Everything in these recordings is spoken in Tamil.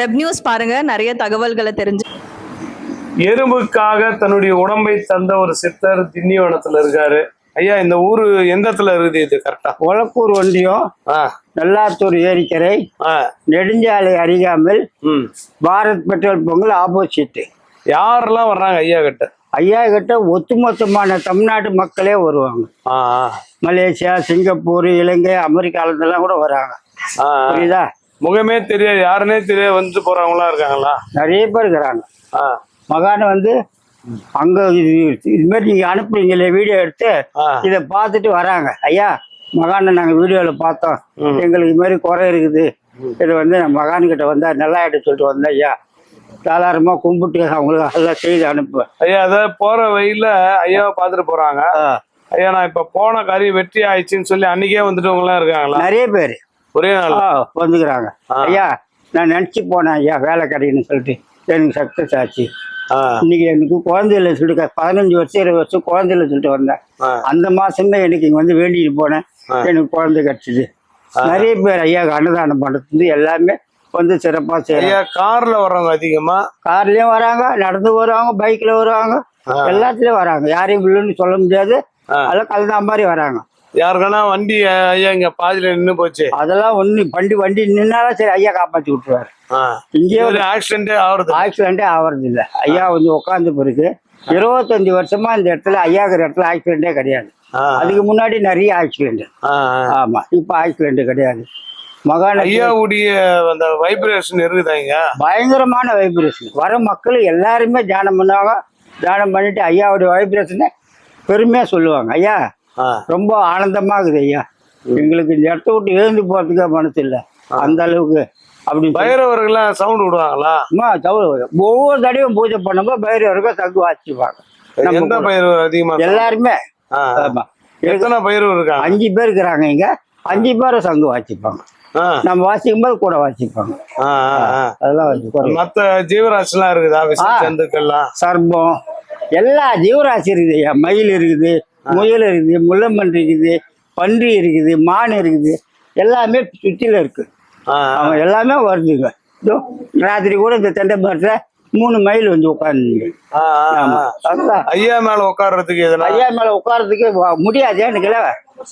வெப் நியூஸ் பாருங்க நிறைய தகவல்களை தெரிஞ்சு எறும்புக்காக தன்னுடைய உடம்பை தந்த ஒரு சித்தர் திண்டிவனத்துல இருக்காரு. ஐயா இந்த ஊரு எந்த இடத்துல இருக்குது இது கரெக்டா ஒலக்கூர் ஒன்றியம் ஆ. நல்லாத்தூர் ஏரிக்கரை ஆ. நெடுஞ்சாலை அருகாமல் ம். பாரத் பெட்ரோல் பொங்கல் ஆப்போசிட் யாரெல்லாம் வர்றாங்க ஐயா கிட்ட? ஐயா கிட்ட ஒட்டுமொத்தமான தமிழ்நாட்டு மக்களே வருவாங்க. மலேசியா சிங்கப்பூர் இலங்கை அமெரிக்காவிலலாம் கூட வராங்க. புரியுதா? முகமே தெரியாது யாருன்னே தெரியாது வந்துட்டு போறவங்களாம் இருக்காங்களா? நிறைய பேர் இருக்கிறாங்க. மகான் வந்து அங்க இது இது மாதிரி நீங்க அனுப்புறீங்களே வீடியோ எடுத்து இதை பார்த்துட்டு வராங்க. ஐயா மகானை நாங்கள் வீடியோவில் பார்த்தோம். எங்களுக்கு இது மாதிரி குறை இருக்குது. இது வந்து மகான் கிட்ட வந்தா நல்லா ஆயிட்டு சொல்லிட்டு வந்தேன் ஐயா. தாராளமா கும்பிட்டு அவங்களுக்கு எல்லாம் செய்து அனுப்புவேன் ஐயா அத போற வழியில ஐயாவை பார்த்துட்டு போறாங்க. ஐயா நான் இப்ப போன காரியம் வெற்றி ஆயிடுச்சுன்னு சொல்லி அன்னைக்கே எல்லாம் இருக்காங்களா? நிறைய பேர். ஒரே நாள். வந்துக்கிறாங்க. ஐயா நான் நினச்சி போனேன் ஐயா வேலை கிடைக்குன்னு சொல்லிட்டு. எனக்கு சக்ஸஸ் ஆச்சு. இன்னைக்கு எனக்கு குழந்தை இல்லை சொல்லிட்டு பதினஞ்சு வருஷம் இருபது வருஷம் குழந்தை இல்லை சொல்லிட்டு வந்தேன். அந்த மாசமே எனக்கு இங்க வந்து வேண்டிட்டு போனேன். எனக்கு குழந்தை கிடைச்சிது. நிறைய பேர் ஐயா அன்னதானம் பண்ணுறது எல்லாமே வந்து சிறப்பா செய்யறாங்க. ஐயா கார்ல வர்றவங்க அதிகமா? கார்லயும் வராங்க நடந்து வருவாங்க பைக்ல வருவாங்க. எல்லாத்துலயும் வராங்க. யாரையும் இல்லைன்னு சொல்ல முடியாது. அதெல்லாம் கலந்தா மாதிரி வராங்க. யாருக்கானா வண்டி ஐயா இங்க பாதியில நின்னு போச்சு. அதெல்லாம் ஒண்ணு வண்டி வண்டி நின்னாலும் சரி ஐயா காப்பாத்தி விட்டுருவாரு. ஆ. இங்கேயே ஒரு ஆக்சிடென்டே ஆகுறது ஆக்சிடென்டே ஆவறது இல்ல ஐயா வந்து உட்காந்து பிறகு இருபத்தஞ்சு வருஷமா இந்த இடத்துல ஐயாக்கிற இடத்துல ஆக்சிடென்டே கிடையாது. அதுக்கு முன்னாடி நிறைய ஆக்சிடென்ட். ஆமா இப்ப ஆக்சிடென்ட் கிடையாது. மகான ஐயாவுடைய அந்த வைப்ரேஷன் இருக்குதாங்க பயங்கரமான வைப்ரேஷன் வர மக்கள் எல்லாருமே தியானம் பண்ணுவாங்க தியானம் பண்ணிட்டு ஐயாவுடைய வைப்ரேஷனை பெருமையா சொல்லுவாங்க. ஐயா ரொம்ப ஆனந்தமா இருக்குது ஐயா. எங்களுக்கு இந்த இடத்த விட்டு எழுந்து போறதுக்கே மனசு இல்லை. அந்த அளவுக்கு அப்படி பைரவர்கள்லாம் சவுண்ட் விடுவாங்களா? தவிர ஒவ்வொரு தடவையும் பூஜை பண்ணும்போது பைரவருக்கும் சங்கு வாசிப்பாங்க எந்த. பைரவர் அதிகமா எல்லாருமே. ஆமா. எத்தனை பைரவர் இருக்காங்க? அஞ்சு பேர் இருக்கிறாங்க இங்க. அஞ்சு பேரும் சங்கு வாசிப்பாங்க. நம்ம வாசிக்கும் போது கூட வாசிப்பாங்க. அதெல்லாம் மத்த ஜீவராசிலாம் இருக்குதா? விஷ ஆ. ஜந்துக்கள்லாம் சர்ப்பம் எல்லா ஜீவராசி இருக்குது மயில் இருக்குது. முயல் இருக்குது முள்ளம்பன் இருக்குது பன்றி இருக்குது மான் இருக்குது. எல்லாமே சுற்றில இருக்கு. அவங்க எல்லாமே வருதுங்க. இதோ ராத்திரி கூட இந்த தெண்டை மரத்தில் மூணு மைல் வந்து உட்காந்து ஐயா மேல உட்கார்றதுக்கு எதனா? ஐயா மேல உட்கார்றதுக்கு வ- முடியாது எனக்கு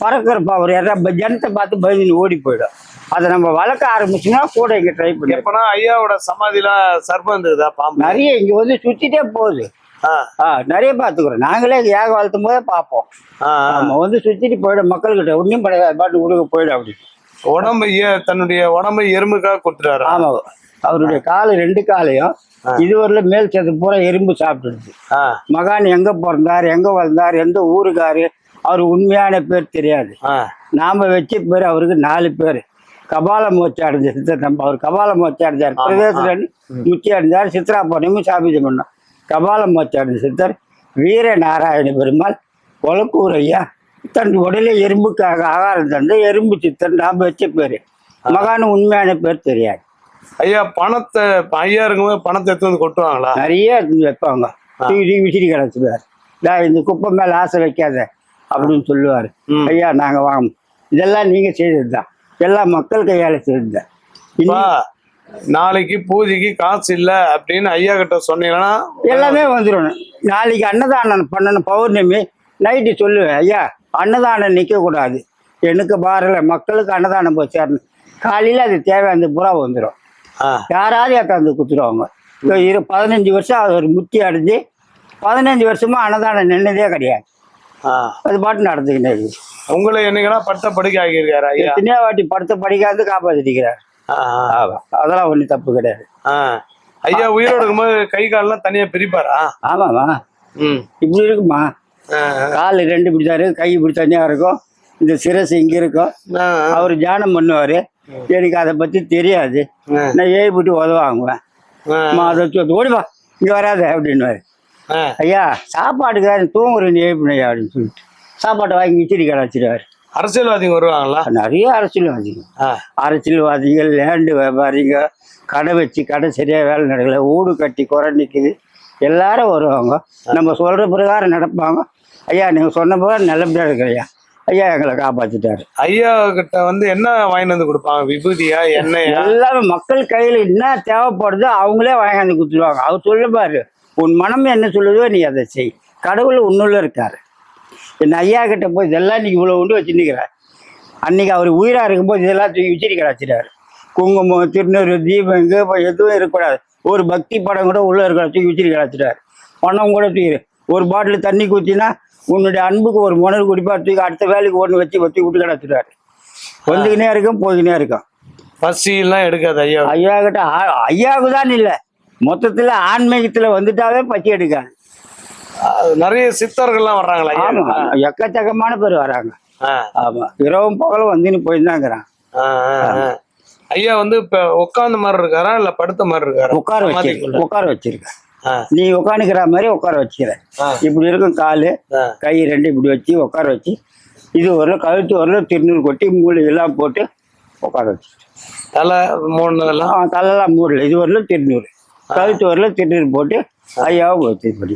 பறக்கிறப்ப அவர் யாராவது ஜனத்தை பார்த்து பயந்து ஓடி போயிடும். அதை நம்ம வளர்க்க ஆரம்பிச்சோம்னா கூட இங்க ட்ரை பண்ணி எப்பனா ஐயாவோட சமாதியில சர்ப்பம் இருந்ததா பாம்பு? நிறைய இங்க வந்து சுத்திட்டே போகுது. நிறைய பார்த்துக்குறோம். நாங்களே யாக வளர்த்தும் போதே பார்ப்போம். நம்ம வந்து சுத்திட்டு போயிடும். மக்கள்கிட்ட ஒன்றும் கிடையாது பாட்டு கொடுக்க போயிடும் அப்படி. உடம்பு தன்னுடைய உடம்பை எறும்புக்காக கொடுத்துட்டாரு? ஆமா அவருடைய காலு ரெண்டு காலையும் இதுவரையில மேல் சேர்த்து பூரா எறும்பு சாப்பிட்டுடுது ஆ, மகான் எங்க பிறந்தார் எங்க வளர்ந்தார் எந்த ஊருக்காரு அவர் உண்மையான பேர் தெரியாது. நாம வச்ச பேர் அவருக்கு நாலு பேர். கபால மோச்சி அடைஞ்ச சித்தர் நம்ம அவர் கபால மோச்சி அடைஞ்சார். பிரதேசத்துல முச்சி அடைஞ்சார். சித்ரா பௌர்ணமி சாபிதம் பண்ணோம் கபால மோச்சி அடைஞ்ச சித்தர் வீர நாராயண பெருமாள் கொலக்கூர் ஐயா தன் உடலே எறும்புக்காக ஆகாரம் தந்து எறும்பு சித்தர் நாம வச்ச பேரு மகான் உண்மையான பேர் தெரியாது. ஐயா பணத்தை ஐயா இருக்கும்போது பணத்தை எடுத்து வந்து கொட்டுவாங்களா? நிறைய எடுத்து வைப்பாங்க. விசிறி கிடச்சுவார் டா இந்த குப்பை மேல ஆசை வைக்காத அப்படின்னு சொல்லுவார். ஐயா நாங்க வாங்க இதெல்லாம் நீங்க செய்தது தான் எல்லாம் மக்கள் கையால செய்தது தான் நாளைக்கு பூஜைக்கு காசு இல்ல அப்படின்னு ஐயா கிட்ட சொன்னீங்கன்னா எல்லாமே வந்துடும் நாளைக்கு அன்னதானம் பண்ணணும் பௌர்ணமி நைட்டு சொல்லுவேன். ஐயா அன்னதானம் நிற்க கூடாது. எனக்கு பாரல மக்களுக்கு அன்னதானம் போய் சேரணும். காலையில அது தேவை அந்த புறா வந்துடும் யாராவது ஏற்றாந்து குத்துருவாங்க இப்போ இரு பதினஞ்சு வருஷம் அது ஒரு முத்தி அடைஞ்சு பதினஞ்சு வருஷமா அன்னதானம் நின்னதே கிடையாது. அது பாட்டு நடந்துக்கிட்டே உங்களை என்னைக்குன்னா பட்ட படுக்கை ஆகியிருக்காரு எத்தனையோ வாட்டி படுத்த படிக்காது ஆமா அதெல்லாம் ஒன்றும் தப்பு கிடையாது. ஐயா உயிரோடு இருக்கும்போது கை கால்லாம் தனியா பிரிப்பாரா? ஆமாம்மா. ம். இப்படி இருக்குமா கால் ரெண்டு இருக்கும் கை இப்படி தனியாக இருக்கும். இந்த சிரசு இங்கே இருக்கும். அவர் தியானம் பண்ணுவார். எனக்கு அதை பற்றி தெரியாது. நான் ஏறி போட்டு உதவாங்குவேன். அதை ஓடிவா இங்கே வராத அப்படின்னுவார். ஆ. ஐயா சாப்பாட்டுக்கார தூங்குறேன் ஏப்பினையா அப்படின்னு சொல்லிட்டு. சாப்பாட்டை வாங்கி விச்சிரி கடை வச்சிருவாரு. அரசியல்வாதிங்க வருவாங்களா? நிறைய அரசியல்வாதிங்க. ஆ, அரசியல்வாதிகள் லேண்டு வியாபாரிங்க கடை வச்சு கடை சரியா வேலை நடக்கல ஊடு கட்டி குறை நிற்குது எல்லாரும் வருவாங்க. நம்ம சொல்ற பிரகாரம் நடப்பாங்க. ஐயா நீங்க சொன்ன போது நல்லபடியா இருக்கு ஐயா. எங்களை காப்பாத்திட்டாரு. ஐயா கிட்ட வந்து என்ன வாங்கிட்டு வந்து கொடுப்பாங்க? விபூதியா எண்ணெயா? எல்லாமே மக்கள் கையில என்ன தேவைப்படுதோ அவங்களே வாங்கியாந்து கொடுத்துருவாங்க. அவர் சொல்ல பாரு உன் மனம் என்ன சொல்லுதோ நீ அதை செய். கடவுள் உன்னுள்ள இருக்காரு. என் ஐயா கிட்ட போய் இதெல்லாம் நீ இவ்வளோ உண்டு வச்சுருக்கிறார் அன்னைக்கு அவர் உயிரா இருக்கும்போது இதெல்லாம் தூக்கி விசிறி கிடச்சிட்டாரு குங்குமம் திருநூறு தீபம் இங்கே எதுவும் இருக்கக்கூடாது. ஒரு பக்தி படம் கூட உள்ள இருக்கிற தூக்கி விசிறி கிடச்சிட்டாரு பணம் கூட தூக்கி ஒரு பாட்டில் தண்ணி குத்தினா உன்னுடைய அன்புக்கு ஒரு மணல் குடிப்பா தூக்கி அடுத்த வேலைக்கு ஒன்று வச்சு வச்சு விட்டு கிடச்சிட்டாரு வந்துக்கினே இருக்கும் போய்கினே இருக்கும். பசி எல்லாம் எடுக்காது ஐயா ஐயா கிட்ட ஐயாவுக்கு தான் இல்லை. மொத்தத்தில் ஆன்மீகத்தில் வந்துட்டாவே பச்சை எடுக்காது. நிறைய சித்தர்கள்லாம் வர்றாங்களா ஆமா எக்கச்சக்கமான பேர் வராங்க. ஆமா இரவும் பகலும் வந்துன்னு போயிருந்தாங்கிறான். ஐயா வந்து இப்ப உட்கார்ந்த மாதிரி இருக்காரா இல்ல படுத்த மாதிரி இருக்காரா? உட்கார வச்சு. உட்கார வச்சிருக்கேன் ஆ, நீ உட்காந்துக்கிற மாதிரி உட்கார வச்சுக்கிறேன் ஆ. இப்படி இருக்கும் காலு. கை ரெண்டு இப்படி வச்சு உட்கார வச்சு இது வரல கழுத்து வரல திருநூறு கொட்டி மூளை எல்லாம் போட்டு உட்கார வச்சு. தலை மூணு எல்லாம் தலையெல்லாம் மூடல. இது வரல திருநூறு கழுத்து வரல திருநூறு போட்டு ஐயாவை படி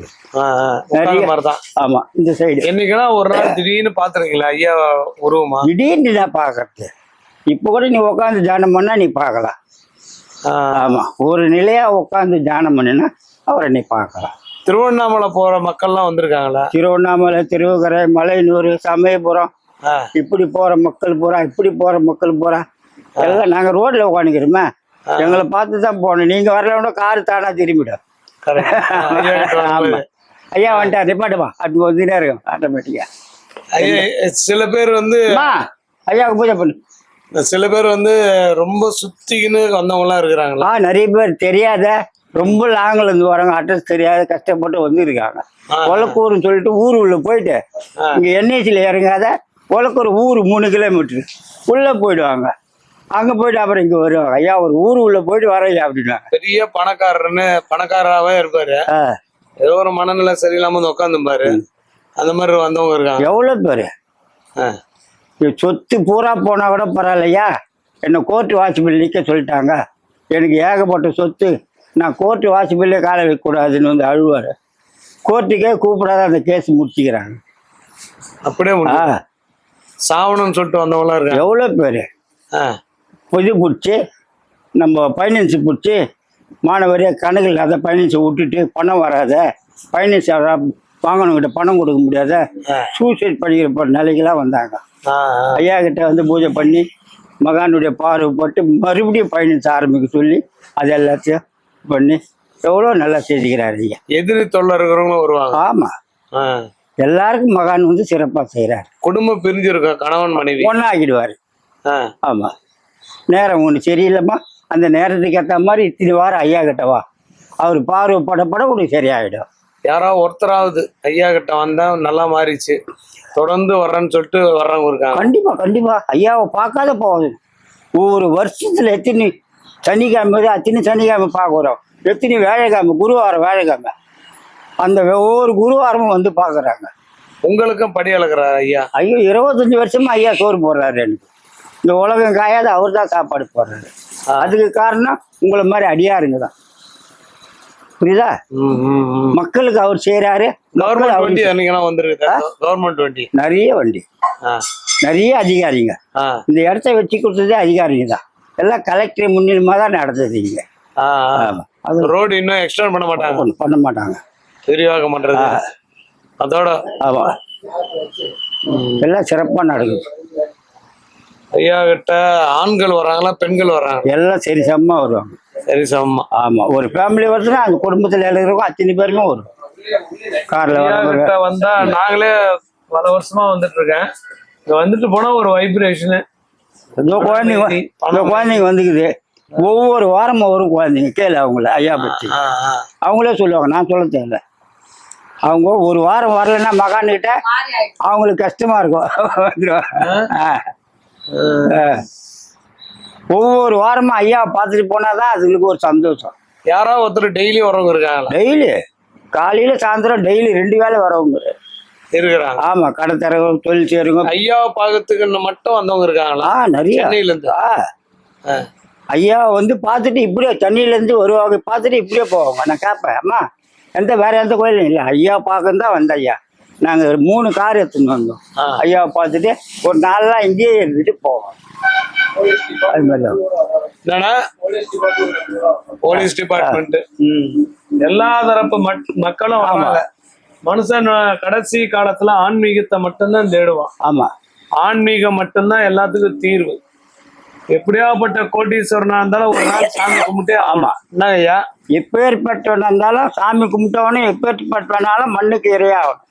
ஆமா இந்த சைடு என்னைக்குன்னா ஒரு நாள் திடீர்னு பாத்துருக்கீங்களா ஐயா உருவமா? திடீர்னு நான் பார்க்கறது. இப்போ கூட நீ உட்காந்து தியானம் பண்ணா நீ பார்க்கலாம். ஆமா ஒரு நிலையா உட்காந்து தியானம் பண்ணினா அவரை நீ பார்க்கலாம். திருவண்ணாமலை போற மக்கள்லாம் வந்திருக்காங்களா? திருவண்ணாமலை திருவக்கரை மலையனூர் சமயபுரம் இப்படி போற மக்கள் பூரா இப்படி போற மக்கள் பூரா. எல்லாம் நாங்க ரோட்ல உட்காந்துக்கிறோமே எங்களை பார்த்து தான் போகணும். நீங்க வரலன்னா காரு தானா திரும்பிடும். ஐயா ஆமா. ஐயா வந்துட்டா நிப்பாட்டுமா அப்படி வந்துட்டே இருக்கும் ஆட்டோமேட்டிக்கா ஐயா சில பேர் வந்து ஐயாவுக்கு பூஜை பண்ணு. சில பேர் வந்து ரொம்ப சுத்திக்கின்னு வந்தவங்க எல்லாம் இருக்கிறாங்களா? ஆ நிறைய பேர் தெரியாத ரொம்ப லாங்கில் இருந்து வராங்க அட்ரஸ் தெரியாத கஷ்டப்பட்டு வந்துருக்காங்க. ஆ. ஒலக்கூர்னு சொல்லிட்டு ஊர் உள்ள போயிட்டு. இங்க என்ஐசியில் இறங்காத ஒலக்கூர் ஊர் மூணு கிலோமீட்டர் உள்ள போயிடுவாங்க. அங்க போயிட்டு அப்புறம் இங்க வருவாங்க. ஐயா ஒரு ஊர் உள்ள போயிட்டு வரையா அப்படின்னாங்க பெரிய பணக்காரர்னு பணக்காரராவே இருப்பாரு. ஏதோ ஒரு மனநிலை சரியில்லாம வந்து உட்காந்துப்பாரு அந்த மாதிரி வந்தவங்க இருக்காங்க. எவ்வளவு பேரு? சொத்து பூரா போனா கூட பரவாயில்லையா? என்னை கோர்ட்டு வாட்ச்பில் நிற்க சொல்லிட்டாங்க. எனக்கு ஏகப்பட்ட சொத்து. நான் கோர்ட்டு வாட்ச்பில்லே காலை வைக்கக்கூடாதுன்னு வந்து அழுவார். கோர்ட்டுக்கே கூப்பிடாத அந்த கேஸ் முடிச்சுக்கிறாங்க. அப்படியே சாவணும்னு சொல்லிட்டு வந்தவங்க எல்லாம் இருக்காங்க. எவ்வளோ பேர்? ஆ, பொது பிடிச்சி நம்ம ஃபைனான்ஸ் பிடிச்சி மாணவரே கணக்கு இல்லாத ஃபைனான்ஸை விட்டுட்டு பணம் வராத ஃபைனான்ஸ் வாங்கணுங்கிட்ட பணம் கொடுக்க முடியாத. சூசைட் பண்ணிக்கிற நிலைக்கெல்லாம் வந்தாங்க. ஐயா கிட்ட வந்து பூஜை பண்ணி மகானுடைய பார்வை போட்டு மறுபடியும் ஃபைனான்ஸ் ஆரம்பிக்க சொல்லி அது எல்லாத்தையும் பண்ணி எவ்வளோ நல்லா செஞ்சுக்கிறாரு ஐயா. எதிரி தொல்லை இருக்கிறவங்களும் வருவாங்க. ஆமாம். எல்லாருக்கும் மகான் வந்து சிறப்பாக செய்கிறார் குடும்பம் பிரிஞ்சிருக்கும் கணவன் மனைவி. ஒன்றாக்கிடுவார் ஆ, ஆமாம் நேரம் ஒன்று சரியில்லைம்மா. அந்த நேரத்துக்கு ஏற்ற மாதிரி இத்தனை வாரம் ஐயா கிட்ட வா. அவர் பார்வை பட பட உனக்கு சரியாயிடும். யாரோ ஒருத்தராவது ஐயா கிட்ட வந்தா நல்லா மாறிச்சு. தொடர்ந்து வர்றேன்னு சொல்லிட்டு வர்றவங்க இருக்காங்க. கண்டிப்பா கண்டிப்பா. ஐயாவை பார்க்காத போகுது ஒவ்வொரு வருஷத்துல எத்தனை சனிக்கிழமை அத்தனை சனிக்கிழமை பார்க்குறோம் எத்தனை வேலைக்கிழமை குருவாரம் வேலைக்கிழமை அந்த ஒவ்வொரு குருவாரமும் வந்து பார்க்குறாங்க. உங்களுக்கும் படி அளக்குறாரு ஐயா. ஐயோ இருபத்தஞ்சி வருஷமா ஐயா சோறு போடுறாரு எனக்கு. இந்த உலகம் காயாத அவர் தான் சாப்பாடு போடுறாரு. அதுக்கு காரணம் உங்களை மாதிரி அடியாருங்க தான். புரியுதா. மக்களுக்கு அவர் செய்கிறாரு கவர்மெண்ட் வண்டி வந்திருக்கு? கவர்மெண்ட் வண்டி. நிறைய வண்டி. நிறைய அதிகாரிங்க. இந்த இடத்த வச்சு கொடுத்ததே அதிகாரிங்க தான். எல்லாம் கலெக்டர் முன்னிலமா தான் நடந்தது இங்க. அது ரோடு இன்னும் எக்ஸ்டெண்ட் பண்ண மாட்டாங்க. பண்ண- மாட்டாங்க. விரிவாக்கம் பண்றது. அதோட ஆமா. எல்லாம் சிறப்பா நடக்குது. ஐயா கிட்ட ஆண்கள் வர்றாங்களா பெண்கள் வர்றாங்க? எல்லாம் சரி சமமா வருவாங்க. சரி சமமா. ஆமா ஒரு ஃபேமிலி வருதுன்னா அந்த குடும்பத்துல இருக்கிறவங்க அத்தனை பேருமே வரும். கார்ல கிட்ட வந்தா நாங்களே பல வருஷமா வந்துட்டு இருக்கேன் இங்க வந்துட்டு போனா ஒரு வைப்ரேஷனு ஏதோ குழந்தைங்க ஏதோ குழந்தைங்க வந்துக்குது. ஒவ்வொரு வாரமும் வரும் குழந்தைங்க. கேளு அவங்கள ஐயா பத்தி. அவங்களே சொல்லுவாங்க நான் சொல்ல தேவையில்ல. அவங்க ஒரு வாரம் வரலைன்னா மகான்கிட்ட அவங்களுக்கு கஷ்டமா இருக்கும். ஆ. ஒவ்வொரு வாரமும் ஐயாவை பார்த்துட்டு போனாதான் அதுங்களுக்கு ஒரு சந்தோஷம். யாராவது ஒருத்தர் டெய்லி வர்றவங்க இருக்காங்களா? டெய்லி. காலையில சாயந்தரம் டெய்லி ரெண்டு வேளை வரவங்க. இருக்கிறாங்க. ஆமா கடை தரவங்க தொழில் செய்றவங்க. ஐயாவை பார்க்கறதுக்குன்னு மட்டும் வந்தவங்க இருக்காங்களா? நிறைய. சென்னையில இருந்து. ஐயா வந்து பார்த்துட்டு இப்படியே தண்ணியில இருந்து வருவாங்க. பார்த்துட்டு இப்படியே போவாங்க. நான் கேட்பேன் அம்மா எந்த வேற எந்த கோயிலும் இல்லை. ஐயா பார்க்க தான் வந்த ஐயா. நாங்கள் மூணு கார் எடுத்துன்னு வந்தோம். ஆ. ஐயாவை பார்த்துட்டு ஒரு நாளெல்லாம் இங்கேயே இருந்துட்டு போவோம். அது மாதிரி. என்னன்னா போலீஸ் டிபார்ட்மெண்ட் எல்லா தரப்பு மக்களும் மனுஷன் கடைசி காலத்துல ஆன்மீகத்தை மட்டும்தான் தேடுவான். ஆமாம் ஆன்மீகம் மட்டும்தான் எல்லாத்துக்கும் தீர்வு. எப்படியாப்பட்ட கோட்டீஸ்வரனா இருந்தாலும் ஒரு நாள் சாமி கும்பிட்டே ஆமா. என்ன ஐயா எப்பேற்பட்டவன் இருந்தாலும் சாமி கும்பிட்டவனும் எப்பேற்பட்டவனாலும் மண்ணுக்கு இரையாகணும்.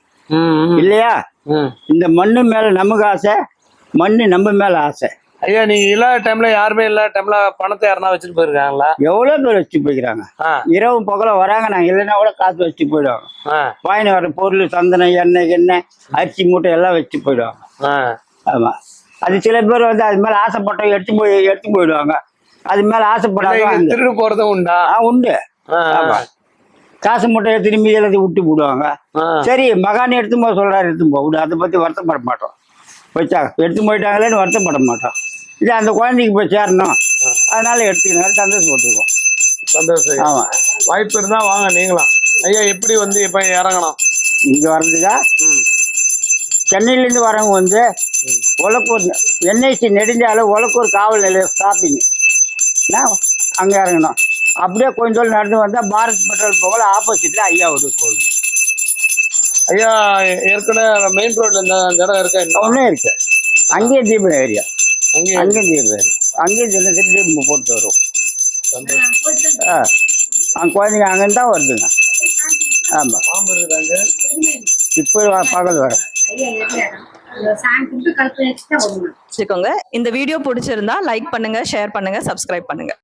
இல்லையா? இந்த மண்ணு மேல நமக்கு ஆசை மண்ணு நம்ம மேல ஆசை. ஐயா நீங்க இல்லாத டைம்ல யாருமே இல்லாத டைம்ல பணத்தை யாருன்னா வச்சுட்டு போயிருக்காங்களா? எவ்வளவு பேர் வச்சுட்டு போய்க்கிறாங்க ஆ, இரவு பகல வராங்க நாங்க இல்லைன்னா கூட காசு வச்சுட்டு போயிடுவாங்க ஆ, வாங்கின வர பொருள் சந்தனம் எண்ணெய் எண்ணெய் அரிசி மூட்டை எல்லாம் வச்சுட்டு போயிடுவாங்க. ஆமா. அது சில பேர் வந்து அது மேல ஆசைப்பட்டவங்க எடுத்து போய் எடுத்து போயிடுவாங்க. அது மேல இல்ல, ஆசைப்படாத திருடு போறதும் உண்டா? உண்டு. ஆமா. காசு மூட்டையை திரும்பி எல்லாத்தையும் விட்டு போடுவாங்க. சரி மகான் எடுத்து போக சொல்றாரு எடுத்து போக விடு அதை பத்தி வருத்தப்பட மாட்டோம். வச்சா எடுத்து போயிட்டாங்களேன்னு வருத்தப்பட மாட்டோம். இது அந்த குழந்தைக்கு போய் சேரணும். அதனால எடுத்துக்கினாரு சந்தோஷப்பட்டுருக்கோம். சந்தோஷம். ஆமா. வாய்ப்பு இருந்தா வாங்க நீங்களாம். ஐயா எப்படி வந்து இப்ப இறங்கணும்? இங்க வர்றதுக்கா. சென்னையிலேருந்து வரவங்க வந்து உலக்கூர் என்ஐசி நெடுஞ்சாலும் உலக்கூர் காவல் நிலையம் ஸ்டாப்பிங் அங்கே இறங்கணும். அப்படியே கொஞ்சம் தூரம் நடந்து வந்தால் பாரத் பெட்ரோல் போகல ஆப்போசிட்ல ஐயாவோட கோவில். ஐயா ஏற்கனவே மெயின் ரோட்ல இந்த இடம் இருக்கா? ஒன்றும் இருக்கு. அங்கேயும் தீபம் ஏரியா. அங்கேயே அங்கேயும் தீபம் ஏரியா. அங்கேயும் சின்ன சின்ன தீபம் போட்டு வரும். ஆ அங்கே குழந்தைங்க அங்கேருந்து தான் வருதுங்க ஆமாம் இப்போ பகல் வர. வச்சுக்கோங்க. இந்த வீடியோ பிடிச்சிருந்தா லைக் பண்ணுங்க ஷேர் பண்ணுங்க சப்ஸ்கிரைப் பண்ணுங்க.